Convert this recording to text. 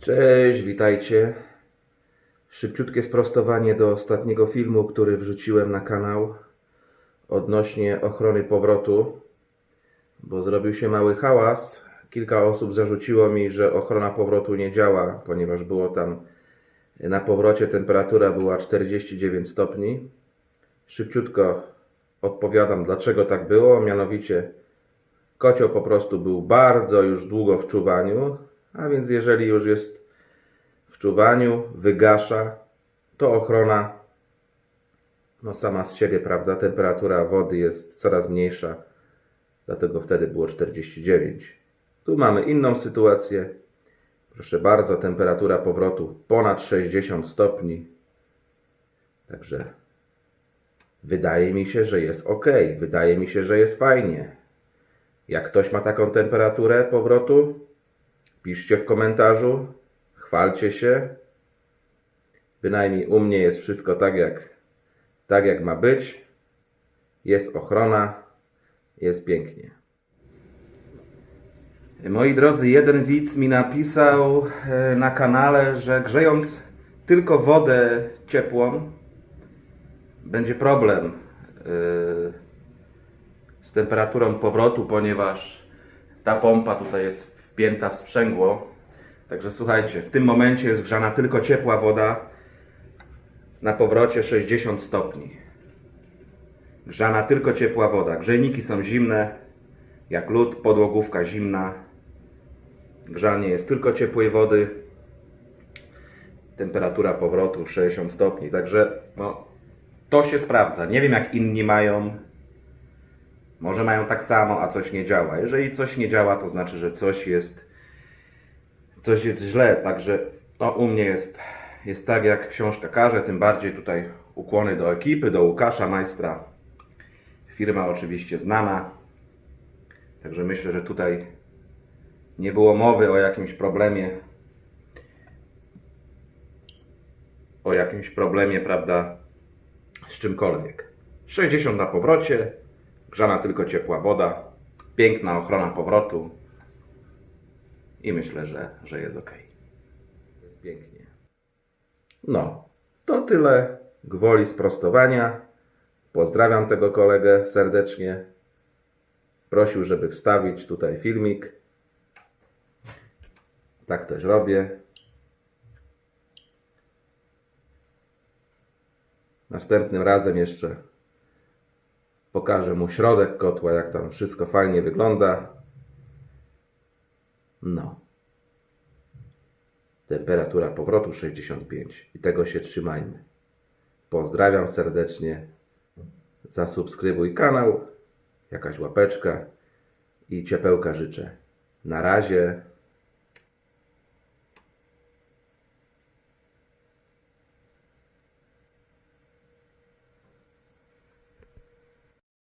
Cześć, witajcie. Szybciutkie sprostowanie do ostatniego filmu, który wrzuciłem na kanał odnośnie ochrony powrotu, bo zrobił się mały hałas. Kilka osób zarzuciło mi, że ochrona powrotu nie działa, ponieważ było tam na powrocie temperatura była 49 stopni. Szybciutko odpowiadam, dlaczego tak było. Mianowicie kocioł po prostu był bardzo już długo w czuwaniu, a więc jeżeli już jest w czuwaniu, wygasza, to ochrona no sama z siebie, prawda, temperatura wody jest coraz mniejsza, dlatego wtedy było 49. Tu mamy inną sytuację. Proszę bardzo, temperatura powrotu ponad 60 stopni. Także wydaje mi się, że jest ok. Wydaje mi się, że jest fajnie. Jak ktoś ma taką temperaturę powrotu, piszcie w komentarzu, chwalcie się. Bynajmniej u mnie jest wszystko tak jak, tak jak ma być. Jest ochrona, jest pięknie. Moi drodzy, jeden widz mi napisał e, na kanale, że grzejąc tylko wodę ciepłą będzie problem e, z temperaturą powrotu, ponieważ ta pompa tutaj jest wpięta w sprzęgło. Także słuchajcie, w tym momencie jest grzana tylko ciepła woda na powrocie 60 stopni. Grzana tylko ciepła woda. Grzejniki są zimne, jak lód, podłogówka zimna. Grzanie jest tylko ciepłej wody. Temperatura powrotu 60 stopni. Także no, to się sprawdza. Nie wiem jak inni mają. Może mają tak samo, a coś nie działa. Jeżeli coś nie działa, to znaczy, że coś jest, coś jest źle. Także no, u mnie jest, jest tak, jak książka każe. Tym bardziej tutaj ukłony do ekipy, do Łukasza, majstra. Firma oczywiście znana. Także myślę, że tutaj nie było mowy o jakimś problemie. O jakimś problemie, prawda, z czymkolwiek. 60 na powrocie, grzana tylko ciepła woda, piękna ochrona powrotu i myślę, że, że jest ok. Jest pięknie. No, to tyle gwoli sprostowania. Pozdrawiam tego kolegę serdecznie. Prosił, żeby wstawić tutaj filmik. Tak też robię. Następnym razem jeszcze pokażę mu środek kotła, jak tam wszystko fajnie wygląda. No. Temperatura powrotu 65 i tego się trzymajmy. Pozdrawiam serdecznie. Zasubskrybuj kanał, jakaś łapeczka i ciepełka życzę. Na razie.